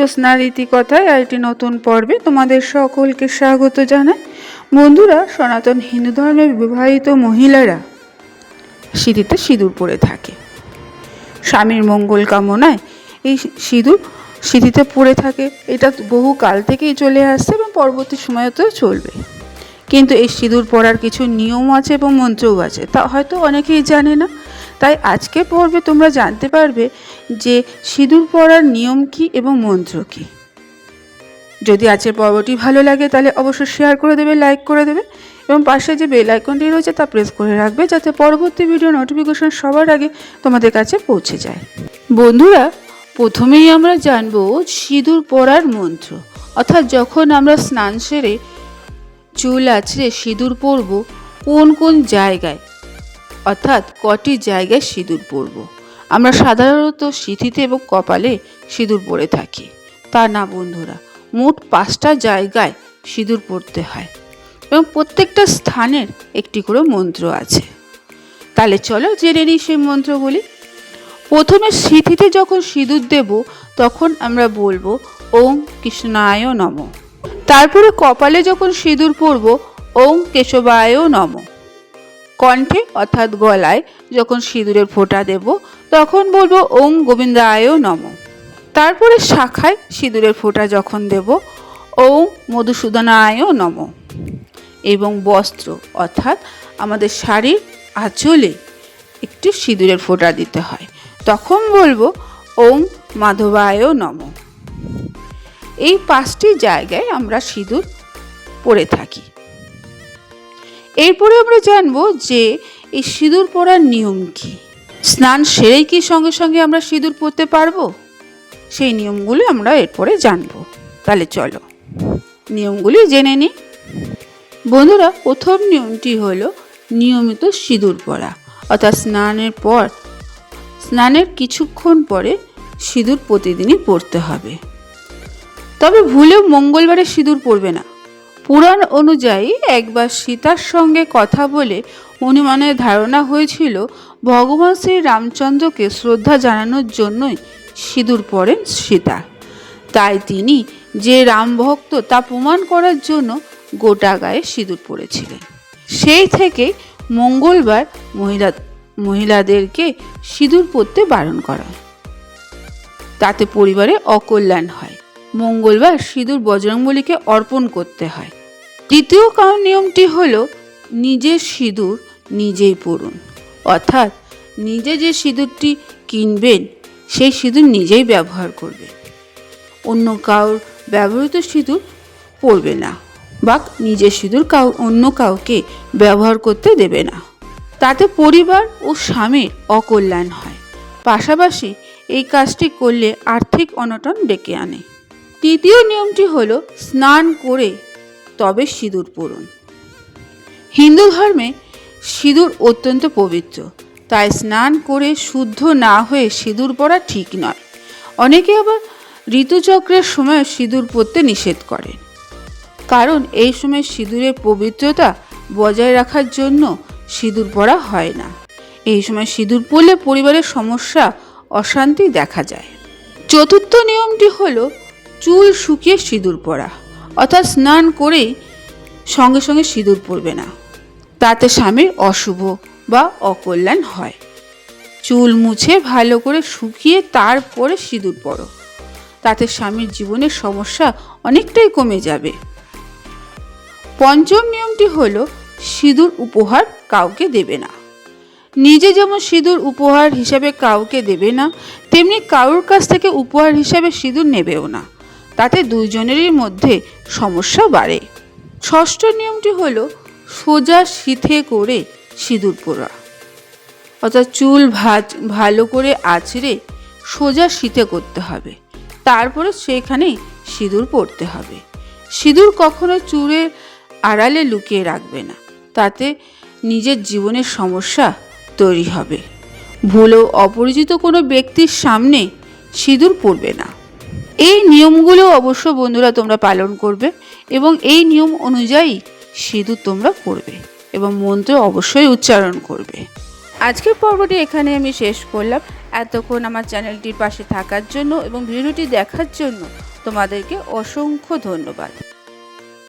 জ্যোৎস্না রীতিকথায় আর একটি নতুন পর্বে তোমাদের সকলকে স্বাগত জানাই। বন্ধুরা, সনাতন হিন্দু ধর্মের বিবাহিত মহিলারা সিঁথিতে সিঁদুর পরে থাকে। স্বামীর মঙ্গল কামনায় এই সিঁদুর সিঁথিতে পড়ে থাকে। এটা বহু কাল থেকেই চলে আসছে এবং পরবর্তী সময়তেও চলবে। কিন্তু এই সিঁদুর পরার কিছু নিয়ম আছে এবং মন্ত্রও আছে। তা হয়তো অনেকেই জানে না। তাই আজকে পর্বে তোমরা জানতে পারবে যে সিঁদুর পরার নিয়ম কী এবং মন্ত্র কী? যদি আজকের পর্বটি ভালো লাগে, তাহলে অবশ্যই শেয়ার করে দেবে লাইক করে দেবে এবং পাশে যে বেল আইকনটি রয়েছে, তা প্রেস করে রাখবে যাতে পরবর্তী ভিডিও নোটিফিকেশন সবার আগে তোমাদের কাছে পৌঁছে যায়। বন্ধুরা, প্রথমেই আমরা জানব সিঁদুর পরার মন্ত্র। অর্থাৎ যখন আমরা স্নান সেরে চুল আছড়ে সিঁদুর পরব, কোন কোন জায়গায়? অর্থাৎ কটি জায়গায় সিঁদুর পরব? আমরা সাধারণত সিঁথিতে এবং কপালে সিঁদুর পরে থাকি। তা না, বন্ধুরা, মোট পাঁচটা জায়গায় সিঁদুর পরতে হয় এবং প্রত্যেকটা স্থানের একটি করে মন্ত্র আছে। তাহলে চলো জেনে নিই সেই মন্ত্রগুলি। প্রথমে সিঁথিতে যখন সিঁদুর দেব, তখন আমরা বলব, ওম কৃষ্ণায় নম। তারপরে কপালে যখন সিঁদুর পরব, ওম কেশবায় নম। কণ্ঠে অর্থাৎ গলায় যখন সিঁদুরের ফোঁটা দেব, তখন বলব ওম গোবিন্দায় নম। তারপরে শাখায় সিঁদুরের ফোঁটা যখন দেব, ওম মধুসূদনায় নম। এবং বস্ত্র অর্থাৎ আমাদের শাড়ির আঁচলে একটু সিঁদুরের ফোঁটা দিতে হয়। তখন বলব ওম মাধবায় নম। এই পাঁচটি জায়গায় আমরা সিঁদুর পরে থাকি। এরপরে আমরা জানব যে এই সিঁদুর পরার নিয়ম কি। স্নান সেরেই কি সঙ্গে সঙ্গে আমরা সিঁদুর পরতে পারব? সেই নিয়মগুলি আমরা এরপরে জানব। তাহলে চলো, নিয়মগুলি জেনে নিই। বন্ধুরা, প্রথম নিয়মটি হলো নিয়মিত সিঁদুর পরা। অর্থাৎ স্নানের পর, স্নানের কিছুক্ষণ পরে সিঁদুর প্রতিদিনই পরতে হবে। তবে ভুলেও মঙ্গলবারে সিঁদুর পরবে না। পুরাণ অনুযায়ী একবার সীতার সঙ্গে কথা বলে হনুমানের ধারণা হয়েছিল, ভগবান শ্রী রামচন্দ্রকে শ্রদ্ধা জানানোর জন্যই সিঁদুর পরেন সীতা। তাই তিনি যে রাম ভক্ত তা প্রমাণ করার জন্য গোটা গায়ে সিঁদুর পরেছিলেন। সেই থেকে মঙ্গলবার মহিলা, মহিলাদেরকে সিঁদুর পরতে বারণ করা। তাতে পরিবারে অকল্যাণ হয়। মঙ্গলবার সিঁদুর বজরংবলীকে অর্পণ করতে হয়। দ্বিতীয় কারণ নিয়মটি হল নিজের সিঁদুর নিজেই পরুন অর্থাৎ নিজে যে সিঁদুরটি কিনবেন, সেই সিঁদুর নিজেই ব্যবহার করবে অন্য কাউর ব্যবহৃত সিঁদুর পরবে না বা নিজের সিঁদুর কাউ অন্য কাউকে ব্যবহার করতে দেবে না। তাতে পরিবার ও স্বামীর অকল্যাণ হয়। পাশাপাশি এই কাজটি করলে আর্থিক অনটন ডেকে আনে। তৃতীয় নিয়মটি হলো স্নান করে তবে সিঁদুর পরুন। হিন্দু ধর্মে সিঁদুর অত্যন্ত পবিত্র। তাই স্নান করে শুদ্ধ না হয়ে সিঁদুর পরা ঠিক নয়। অনেকে আবার ঋতুচক্রের সময় সিঁদুর পরতে নিষেধ করেন। কারণ এই সময় সিঁদুরের পবিত্রতা বজায় রাখার জন্য সিঁদুর পরা হয় না। এই সময় সিঁদুর পরলে পরিবারের সমস্যা, অশান্তি দেখা যায়। চতুর্থ নিয়মটি হলো চুল শুকিয়ে সিঁদুর পরা। অর্থাৎ স্নান করেই সঙ্গে সঙ্গে সিঁদুর পরবে না। তাতে স্বামীর অশুভ বা অকল্যাণ হয়। চুল মুছে ভালো করে শুকিয়ে তারপরে সিঁদুর পরো। তাতে স্বামীর জীবনের সমস্যা অনেকটাই কমে যাবে। পঞ্চম নিয়মটি হলো, সিঁদুর উপহার কাউকে দেবে না। নিজে যেমন সিঁদুর উপহার হিসাবে কাউকে দেবে না, তেমনি কারুর কাছ থেকে উপহার হিসাবে সিঁদুর নেবেও না। তাতে দুইজনেরই মধ্যে সমস্যা বাড়ে। ষষ্ঠ নিয়মটি হলো সোজা শীতে করে সিঁদুর পরা। অর্থাৎ চুল ভাজ ভালো করে আঁচড়ে সোজা শীতে করতে হবে। তারপরে সেখানে সিঁদুর পরতে হবে। সিঁদুর কখনো চুলের আড়ালে লুকিয়ে রাখবে না। তাতে নিজের জীবনের সমস্যা তৈরি হবে। ভুলেও অপরিচিত কোনো ব্যক্তির সামনে সিঁদুর পরবে না। এই নিয়মগুলো অবশ্য বন্ধুরা তোমরা পালন করবে এবং এই নিয়ম অনুযায়ী সিঁদুর তোমরা করবে এবং মন্ত্র অবশ্যই উচ্চারণ করবে। আজকের পর্বটি এখানে আমি শেষ করলাম। এতক্ষণ আমার চ্যানেলটির পাশে থাকার জন্য এবং ভিডিওটি দেখার জন্য তোমাদেরকে অসংখ্য ধন্যবাদ।